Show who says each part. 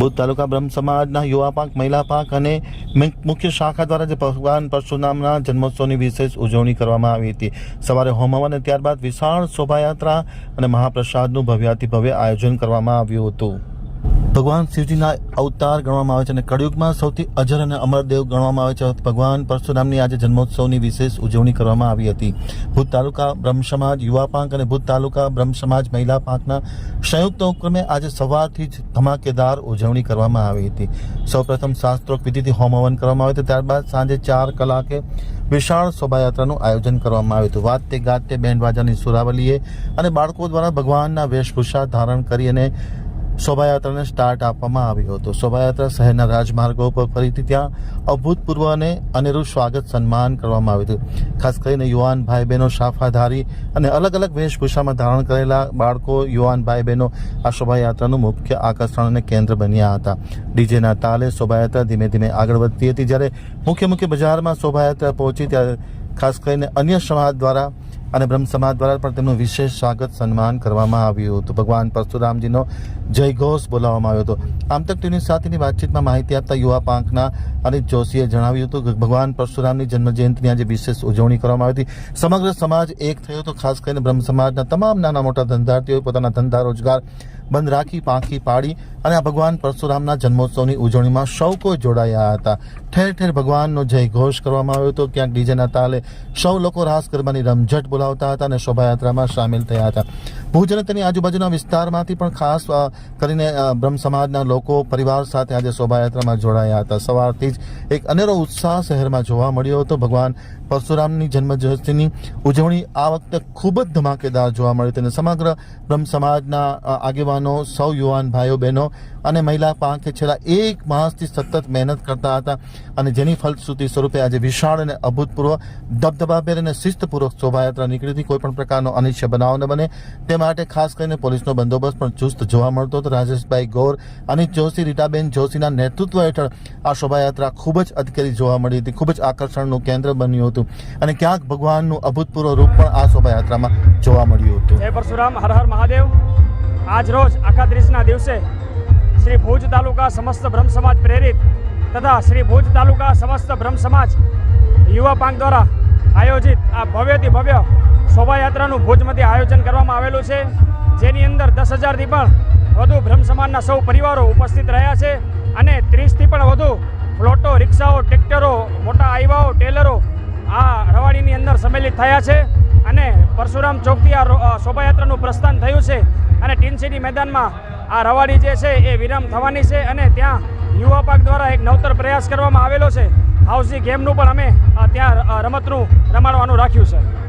Speaker 1: ભુજ તાલુકા બ્રહ્મ સમાજના યુવા પાંખ મહિલા પાંખ અને મુખ્ય શાખા દ્વારા જે ભગવાન પરશુરામના જન્મોત્સવની વિશેષ ઉજવણી કરવામાં આવી હતી. સવારે હોમવન અને ત્યારબાદ વિશાળ શોભાયાત્રા અને મહાપ્રસાદનું ભવ્યાતિભવ્ય આયોજન કરવામાં આવ્યું હતું. ભગવાન શિવજીના અવતાર ગણવામાં આવે છે અને કળિયુગમાં સૌથી અજર અને અમરદેવ ગણવામાં આવે છે. ભગવાન પરશુરામની આજે જન્મોત્સવની વિશેષ ઉજવણી કરવામાં આવી હતી. ભૂત તાલુકા બ્રહ્મ સમાજ યુવા પાંખ અને ભૂત તાલુકા બ્રહ્મ સમાજ મહિલા પાંખના સંયુક્ત ઉપક્રમે આજે સવારથી જ ધમાકેદાર ઉજવણી કરવામાં આવી હતી. સૌપ્રથમ શાસ્ત્રોક્ત વિધિથી હોમ હવન કરવામાં આવ્યું હતું ત્યારબાદ સાંજે ચાર કલાકે વિશાળ શોભાયાત્રાનું આયોજન કરવામાં આવ્યું હતું. વાતે ગાતે બેન્ડ વાજાની સુરાવલીએ અને બાળકો દ્વારા ભગવાનના વેશભૂષા ધારણ કરી અને શોભાયાત્રાને સ્ટાર્ટ આપવામાં આવ્યો હતો. શોભાયાત્રા શહેરના રાજમાર્ગો પર ફરીથી ત્યાં અભૂતપૂર્વ અને અનેરું સ્વાગત સન્માન કરવામાં આવ્યું હતું. ખાસ કરીને યુવાન ભાઈ બહેનો શાફાધારી અને અલગ અલગ વેશભૂષામાં ધારણ કરેલા બાળકો, યુવાન ભાઈ બહેનો આ શોભાયાત્રાનું મુખ્ય આકર્ષણ અને કેન્દ્ર બન્યા હતા. ડીજેના તાલે શોભાયાત્રા ધીમે ધીમે આગળ વધતી હતી. જ્યારે મુખ્ય મુખ્ય બજારમાં શોભાયાત્રા પહોંચી, ત્યારે ખાસ કરીને અન્ય સમાજ દ્વારા અને બ્રહ્મ સમાજ દ્વારા પણ તેમનું વિશેષ સ્વાગત, સન્માન કરવામાં આવ્યું હતું. ભગવાન પરશુરામજીનો જય ઘોષ બોલાવવામાં આવ્યો હતો. આમતક ટીવી સાથેની વાતચીતમાં માહિતી આપતા યુવા પાંખના અનિત જોશીએ જણાવ્યું હતું કે ભગવાન પરશુરામની જન્મજયંતિની આજે વિશેષ ઉજવણી કરવામાં આવી હતી. સમગ્ર સમાજ એક થયો હતો, ખાસ કરીને બ્રહ્મ સમાજના તમામ નાના મોટા ધંધાર્થીઓએ પોતાના ધંધા રોજગાર બંધ રાખી પાંખી પાડી અને આ ભગવાન પરશુરામના જન્મોત્સવની ઉજવણીમાં સૌ કોઈ જોડાયા હતા. ઠેર ઠેર ભગવાનનો જય ઘોષ કરવામાં આવ્યો હતો. ક્યાંક ડીજેના તાલે સૌ લોકો રાસ ગરબાની રમઝટ બોલાવતા હતા અને શોભાયાત્રામાં સામેલ થયા હતા. ભુજ અને તેની આજુબાજુના વિસ્તારમાંથી પણ ખાસ કરીને બ્રહ્મ સમાજના લોકો પરિવાર સાથે આજે શોભાયાત્રામાં જોડાયા હતા. સવારથી જ એક અનેરો ઉત્સાહ શહેરમાં જોવા મળ્યો હતો. ભગવાન પરશુરામની જન્મજયંતિની ઉજવણી આ વખતે ખૂબ જ ધમાકેદાર જોવા મળી હતી અને સમગ્ર બ્રહ્મ સમાજના અ, આગેવાનો સૌ યુવાન ભાઈઓ, બહેનો અને મહિલા પાંખે છેલ્લા એક માસથી સતત મહેનત કરતા હતા અને જેની ફલશ્રુતિ સ્વરૂપે આજે વિશાળ અને અભૂતપૂર્વ દબદબાભેર અને શિસ્તપૂર્વક શોભાયાત્રા નીકળી હતી. કોઈપણ પ્રકારનો અનિચ્છ બનાવ ન બને. તે માટે ખાસ કરીને પોલીસનો બંદોબસ્ત પણ ચુસ્ત જોવા મળતો હતો. રાજેશભાઈ ગૌર, અનિત જોશી, રીટાબેન જોશીના નેતૃત્વ હેઠળ આ શોભાયાત્રા ખૂબ જ અધકેરી જોવા મળી હતી. ખૂબ જ આકર્ષણનું કેન્દ્ર બન્યું હતું અને ક્યાંક ભગવાનનું અભૂતપૂર્વ રૂપ પણ આ શોભાયાત્રામાં જોવા મળ્યું હતું.
Speaker 2: પરશુરામ. હર હર મહાદેવ. આજ રોજ અખાત્રીસના દિવસે શ્રી ભુજ તાલુકા સમસ્ત બ્રહ્મ સમાજ પ્રેરિત તથા શ્રી ભુજ તાલુકા સમસ્ત બ્રહ્મ સમાજ યુવા પાંખ દ્વારા આયોજિત આ ભવ્યથી ભવ્ય શોભાયાત્રાનું ભુજમાંથી આયોજન કરવામાં આવેલું છે. જેની અંદર દસ હજારથી પણ વધુ બ્રહ્મ સમાજના સૌ પરિવારો ઉપસ્થિત રહ્યા છે અને ત્રીસથી પણ વધુ ફ્લોટો, રિક્ષાઓ, ટ્રેક્ટરો, મોટા આઈવાઓ, ટેલરો આ રવાડીની અંદર સંમેલિત થયા છે અને પરશુરામ ચોકથી આ શોભાયાત્રાનું પ્રસ્થાન થયું છે. અને ટીન સિટી મેદાનમાં આ રવાડી જે છે એ વિરામ થવાની છે અને ત્યાં યુવા પાક દ્વારા એક નવતર પ્રયાસ કરવામાં આવેલો છે. હાઉસી ગેમનું પણ અમે ત્યાં રમતનું રમાડવાનું રાખ્યું છે.